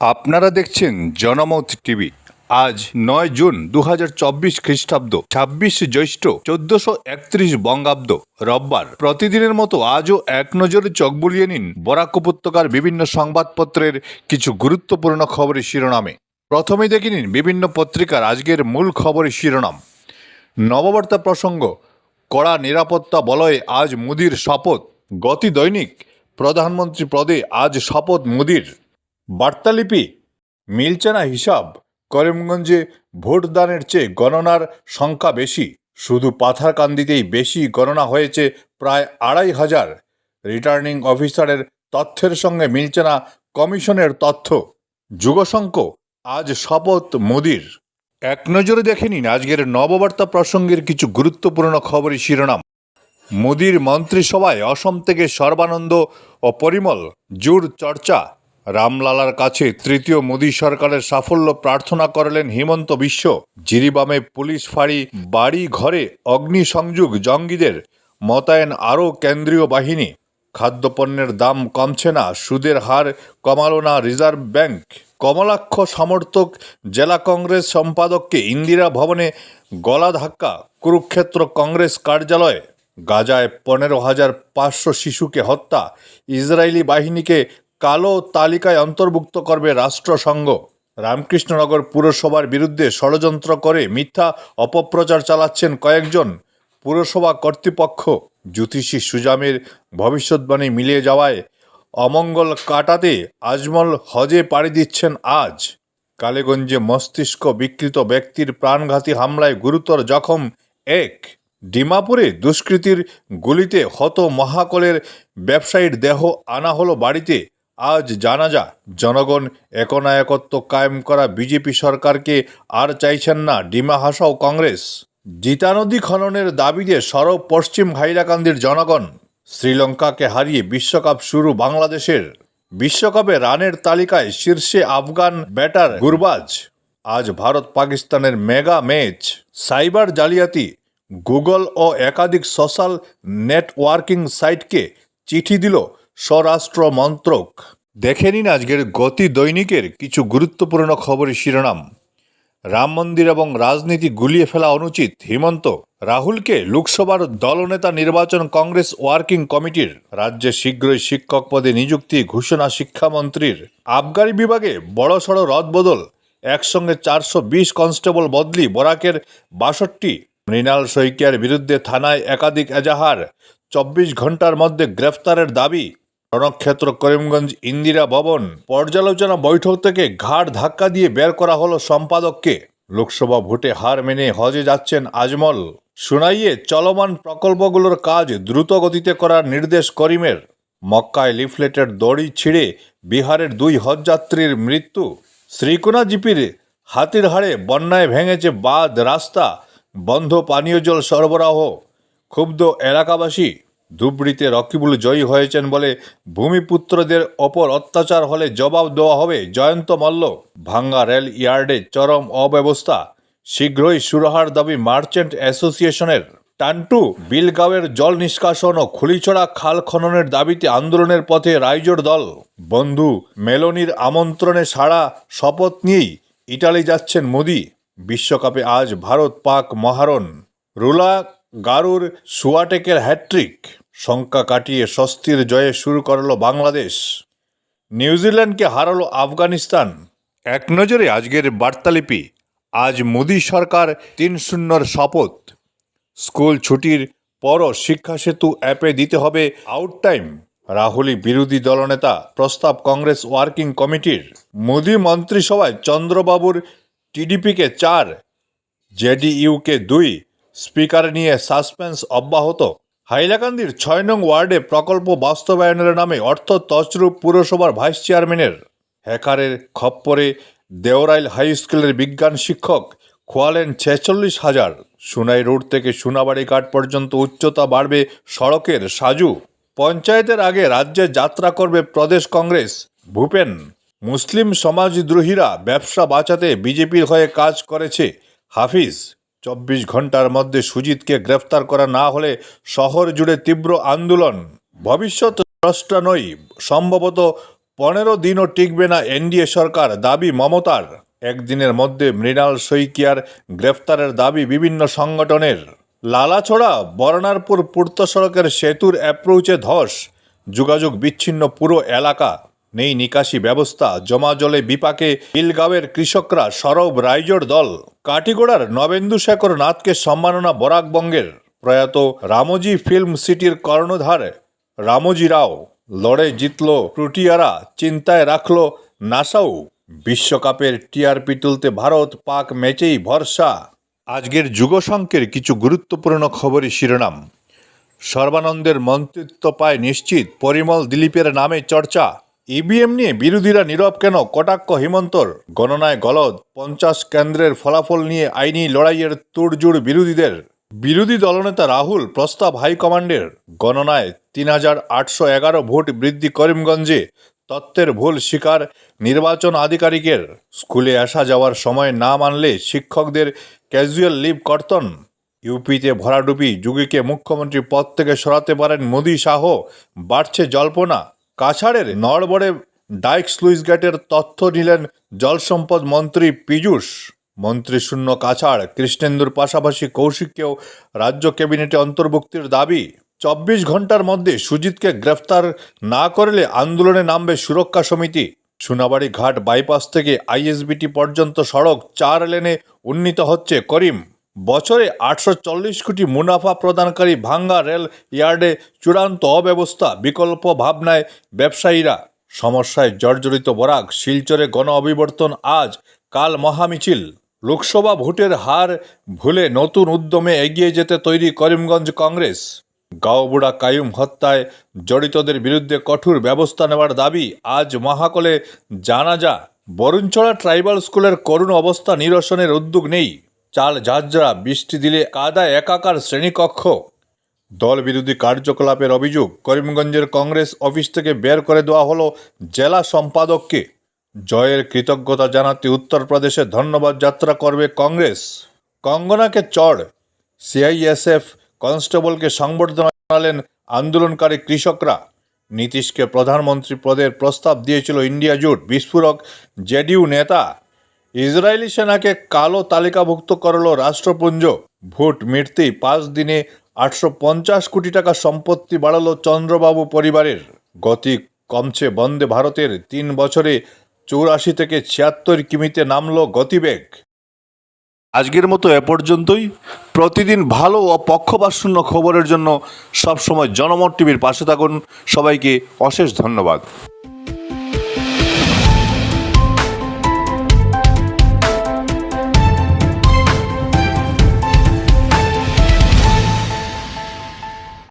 আপনারা দেখছেন জনমত টিভি। আজ নয় জুন দু হাজার চব্বিশ খ্রিস্টাব্দ, ছাব্বিশ জ্যৈষ্ঠ চোদ্দশো একত্রিশ বঙ্গাব্দ। রোববার, প্রতিদিনের মতো আজও এক নজরে চোখ বুলিয়ে নিন বরাক উপত্যকার বিভিন্ন সংবাদপত্রের কিছু গুরুত্বপূর্ণ খবরের শিরোনামে। প্রথমে দেখে নিন বিভিন্ন পত্রিকার আজকের মূল খবরের শিরোনাম। নববার্তা প্রসঙ্গ, কড়া নিরাপত্তা বলয়ে আজ মুদির শপথ। গতি দৈনিক, প্রধানমন্ত্রী পদে আজ শপথ মুদির। বার্তালিপি মিলছে না হিসাব, করিমগঞ্জে ভোটদানের চেয়ে গণনার সংখ্যা বেশি। শুধু পাথারকান্দিতেই বেশি গণনা হয়েছে প্রায় আড়াই হাজার। রিটার্নিং অফিসারের তথ্যের সঙ্গে মিলছে না কমিশনের তথ্য। যুগশঙ্ক, আজ শপথ মোদির। এক নজরে দেখে নিন আজকের নববার্তা প্রসঙ্গের কিছু গুরুত্বপূর্ণ খবরের শিরোনাম। মোদির মন্ত্রিসভায় অসম থেকে সর্বানন্দ ও পরিমল, জুর চর্চা। রামলালার কাছে তৃতীয় মোদী সরকারের সাফল্য প্রার্থনা করলেন হিমন্ত বিশ্ব। জিরিবামে পুলিশ ফাঁড়ি, বাড়ি ঘরে অগ্নিসংযোগ জঙ্গিদের মোতায়েন আরও কেন্দ্রীয় বাহিনী। খাদ্যপণ্যের দাম কমছে না, সুদের হার কমালো না রিজার্ভ ব্যাংক। কমলাক্ষ সমর্থক জেলা কংগ্রেস সম্পাদককে ইন্দিরা ভবনে গলা ধাক্কা, কুরুক্ষেত্র কংগ্রেস কার্যালয়ে। গাজায় পনেরো হাজার পাঁচশো শিশুকে হত্যা, ইসরায়েলি বাহিনীকে কালো তালিকায় অন্তর্ভুক্ত করবে রাষ্ট্রসংঘ রামকৃষ্ণনগর পুরসভার বিরুদ্ধে ষড়যন্ত্র করে মিথ্যা অপপ্রচার চালাচ্ছেন কয়েকজন পুরসভা কর্তৃপক্ষ। জ্যোতিষী সুজামের ভবিষ্যৎবাণী মিলিয়ে যাওয়ায় অমঙ্গল কাটাতে আজমল হজে পাড়ি দিচ্ছেন আজ। কালীগঞ্জে মস্তিষ্ক বিকৃত ব্যক্তির প্রাণঘাতী হামলায় গুরুতর জখম এক। ডিমাপুরে দুষ্কৃতীর গুলিতে হত মহাকলের ব্যবসায়ীর দেহ আনা হলো বাড়িতে। আজ জানাজা জনগণ একনায়কত্ব কায়েম করা বিজেপি সরকারকে আর চাইছেন না ডিমা হাসাও কংগ্রেস। জিতানদী খননের দাবিতে সরব পশ্চিম হাইলাকান্দির জনগণ। শ্রীলঙ্কাকে হারিয়ে বিশ্বকাপ শুরু বাংলাদেশের। বিশ্বকাপে রানের তালিকায় শীর্ষে আফগান ব্যাটার গুরবাজ। আজ ভারত পাকিস্তানের মেগা ম্যাচ। সাইবার জালিয়াতি। গুগল ও একাধিক সোশ্যাল নেটওয়ার্কিং সাইটকে চিঠি দিল স্বরাষ্ট্র মন্ত্রক দেখে নিন আজকের গতি দৈনিকের কিছু গুরুত্বপূর্ণ খবরের শিরোনাম। রাম মন্দির এবং রাজনীতি গুলিয়ে ফেলা অনুচিত হিমন্ত। রাহুলকে লোকসভার দলনেতা নির্বাচন কংগ্রেস ওয়ার্কিং কমিটির। রাজ্যে শীঘ্রই শিক্ষক পদে নিযুক্তি ঘোষণা শিক্ষামন্ত্রীর। আবগারি বিভাগে বড়সড় রদবদল। একসঙ্গে চারশো বিশ কনস্টেবল বদলি বরাকের বাষট্টি। মৃণাল শইকিয়ার বিরুদ্ধে থানায় একাধিক এজাহার। চব্বিশ ঘণ্টার মধ্যে গ্রেফতারের দাবি। রণক্ষেত্র করিমগঞ্জ ইন্দিরা ভবন পর্যালোচনা বৈঠক থেকে ঘাড় ধাক্কা দিয়ে বের করা হলো সম্পাদককে। লোকসভা ভোটে হার মেনে হজে যাচ্ছেন আজমল। শুনাইয়ে চলমান প্রকল্পগুলোর কাজ দ্রুত গতিতে করার নির্দেশ করিমের। মক্কায় লিফলেটের দড়ি ছিঁড়ে বিহারের দুই হজযাত্রীর মৃত্যু। শ্রীকোনা জিপির হাতির হাড়ে বন্যায় ভেঙেছে বাঁধ, রাস্তা, বন্ধ পানীয় জল সরবরাহ। ক্ষুব্ধ এলাকাবাসী ধুবড়িতে রকিবুল জয়ী হয়েছেন বলে ভূমিপুত্রদের ওপর অত্যাচার হলে জবাব দেওয়া হবে জয়ন্ত মল্ল। ভাঙ্গা রেল ইয়ার্ডে চরম অব্যবস্থা। শীঘ্রই সুরাহার দাবি মার্চেন্ট অ্যাসোসিয়েশনের। টান্টু, বিলগাঁওয়ের জল নিষ্কাশন ও খুলিছড়া খাল খননের দাবিতে আন্দোলনের পথে রাইজোর দল। বন্ধু, মেলোনির আমন্ত্রণে সাড়া, শপথ নিয়েই ইটালি যাচ্ছেন মোদি। বিশ্বকাপে আজ ভারত পাক মহারণ। রুলা গারুর সুয়াটেকের হ্যাট্রিক শঙ্কা কাটিয়ে স্বস্তির জয়ে শুরু করল বাংলাদেশ। নিউজিল্যান্ডকে হারালো আফগানিস্তান। এক নজরে আজকের বার্তালিপি, আজ মোদী সরকার তিন শূন্যর শপথ। স্কুল ছুটির পরও শিক্ষা সেতু অ্যাপে দিতে হবে আউট টাইম রাহুলই বিরোধী দলনেতা, প্রস্তাব কংগ্রেস ওয়ার্কিং কমিটির। মোদী মন্ত্রিসভায় চন্দ্রবাবুর টিডিপিকে চার, জেডিইউকে দুই স্পিকার নিয়ে সাসপেন্স অব্যাহত। হাইলাকান্দির ছয় নং ওয়ার্ডে প্রকল্প বাস্তবায়নের নামে অর্থ তছরূপ পুরসভার ভাইস চেয়ারম্যানের। হ্যাকারের খপ্পরে দেওরাইল হাই স্কুলের বিজ্ঞান শিক্ষক, খোয়ালেন ছেচল্লিশ হাজার। সুনাই রোড থেকে সোনাবাড়ি ঘাট পর্যন্ত উচ্চতা বাড়বে সড়কের সাজু। পঞ্চায়েতের আগে রাজ্যে যাত্রা করবে প্রদেশ কংগ্রেস। ভূপেন, মুসলিম সমাজদ্রোহীরা ব্যবসা বাঁচাতে বিজেপির হয়ে কাজ করেছে। হাফিজ চব্বিশ ঘণ্টার মধ্যে সুজিতকে গ্রেফতার করা না হলে শহর জুড়ে তীব্র আন্দোলন। ভবিষ্যৎ স্রষ্টা নই, সম্ভবত পনেরো দিনও টিকবে না এনডিএ সরকার দাবি মমতার। একদিনের মধ্যে মৃণাল শইকিয়ার গ্রেফতারের দাবি বিভিন্ন সংগঠনের। লালাছড়া বরনারপুর পূর্ত সড়কের সেতুর অ্যাপ্রোচে ধস। যোগাযোগ বিচ্ছিন্ন পুরো এলাকা। নেই নিকাশি ব্যবস্থা। জমা জলে বিপাকে ইলগাঁওয়ের কৃষকরা সরব রাইজোর দল। কাটিগোড়ার নবেন্দু শেখর নাথকে সম্মাননা বরাকবঙ্গের। প্রয়াত রামজি ফিল্ম সিটির কর্ণধার রামজি রাও। লড়ে জিতল প্রুটিয়ারা, চিন্তায় রাখল নাসাউ। বিশ্বকাপের টিআরপি তুলতে ভারত পাক ম্যাচেই ভরসা। আজকের যুগসংকের কিছু গুরুত্বপূর্ণ খবরই শিরোনাম। সর্বানন্দের মন্ত্রিত্ব পায় নিশ্চিত, পরিমল দিলীপের নামে চর্চা। ইভিএম নিয়ে বিরোধীরা নীরব কেন? কটাক্ষ হিমন্তর। গণনায় গলদ। পঞ্চাশ কেন্দ্রের ফলাফল নিয়ে আইনি লড়াইয়ের তুড়জুড় বিরোধীদের। বিরোধী দলনেতা রাহুল প্রস্তাব হাইকমান্ডের। গণনায় তিন হাজার আটশো এগারো ভোট বৃদ্ধি করিমগঞ্জে। তত্ত্বের ভুল শিকার নির্বাচন আধিকারিকের। স্কুলে আসা যাওয়ার সময় না মানলে শিক্ষকদের ক্যাজুয়াল লিভ কর্তন। ইউপিতে ভরাডুবি যুগীকে মুখ্যমন্ত্রী পদ থেকে সরাতে পারেন মোদি শাহ। বাড়ছে জল্পনা। কাছাড়ের নড়বড়ে ডাইক স্লুইস গেটের তথ্য নিলেন জলসম্পদ মন্ত্রী পীযূষ। মন্ত্রীশূন্য কাছাড়, কৃষ্ণেন্দুর পাশাপাশি কৌশিককেও রাজ্য ক্যাবিনেটে অন্তর্ভুক্তির দাবি। চব্বিশ ঘণ্টার মধ্যে সুজিতকে গ্রেফতার না করলে আন্দোলনে নামবে সুরক্ষা সমিতি। সোনাবাড়ি ঘাট বাইপাস থেকে আইএসবিটি পর্যন্ত সড়ক চার লেনে উন্নীত হচ্ছে করিম। বছরে আটশো চল্লিশ কোটি মুনাফা প্রদানকারী ভাঙ্গা রেল ইয়ার্ডে চূড়ান্ত অব্যবস্থা, বিকল্প ভাবনায় ব্যবসায়ীরা। সমস্যায় জর্জরিত বরাক, শিলচরে গণ অবিবর্তন আজ, কাল মহামিছিল। লোকসভা ভোটের হার ভুলে নতুন উদ্যমে এগিয়ে যেতে তৈরি করিমগঞ্জ কংগ্রেস। গাওবুড়া কায়ুম হত্যায় জড়িতদের বিরুদ্ধে কঠোর ব্যবস্থা নেওয়ার দাবি আজ মহাকলে। জানাজা বরুণছড়া ট্রাইবাল স্কুলের করুণ অবস্থা নিরসনের উদ্যোগ নেই। চাল ঝাঁঝরা, বৃষ্টি দিলে কাদায় একাকার শ্রেণীকক্ষ। দল বিরোধী কার্যকলাপের অভিযোগ করিমগঞ্জের কংগ্রেস অফিস থেকে বের করে দেওয়া হলো জেলা সম্পাদককে। জয়ের কৃতজ্ঞতা জানাতে উত্তরপ্রদেশে ধন্যবাদ যাত্রা করবে কংগ্রেস। কঙ্গনাকে চড়, সিআইএসএফ কনস্টেবলকে সংবর্ধনা জানালেন আন্দোলনকারী কৃষকরা। নীতিশকে প্রধানমন্ত্রী পদের প্রস্তাব দিয়েছিল ইন্ডিয়া জোট, বিস্ফোরক, জেডিইউ নেতা ইসরায়েলি সেনাকে কালো তালিকাভুক্ত করল রাষ্ট্রপুঞ্জ। ভোট মিটতেই পাঁচ দিনে আটশো পঞ্চাশ কোটি টাকা সম্পত্তি বাড়ালো চন্দ্রবাবু পরিবারের। গতি কমছে বন্দে ভারতের। তিন বছরে চৌরাশি থেকে ছিয়াত্তর কিমিতে নামলো গতিবেগ। আজকের মতো এ পর্যন্তই। প্রতিদিন ভালো ও পক্ষপাতশূন্য খবরের জন্য সবসময় জনমত টিভির পাশে থাকুন। সবাইকে অশেষ ধন্যবাদ।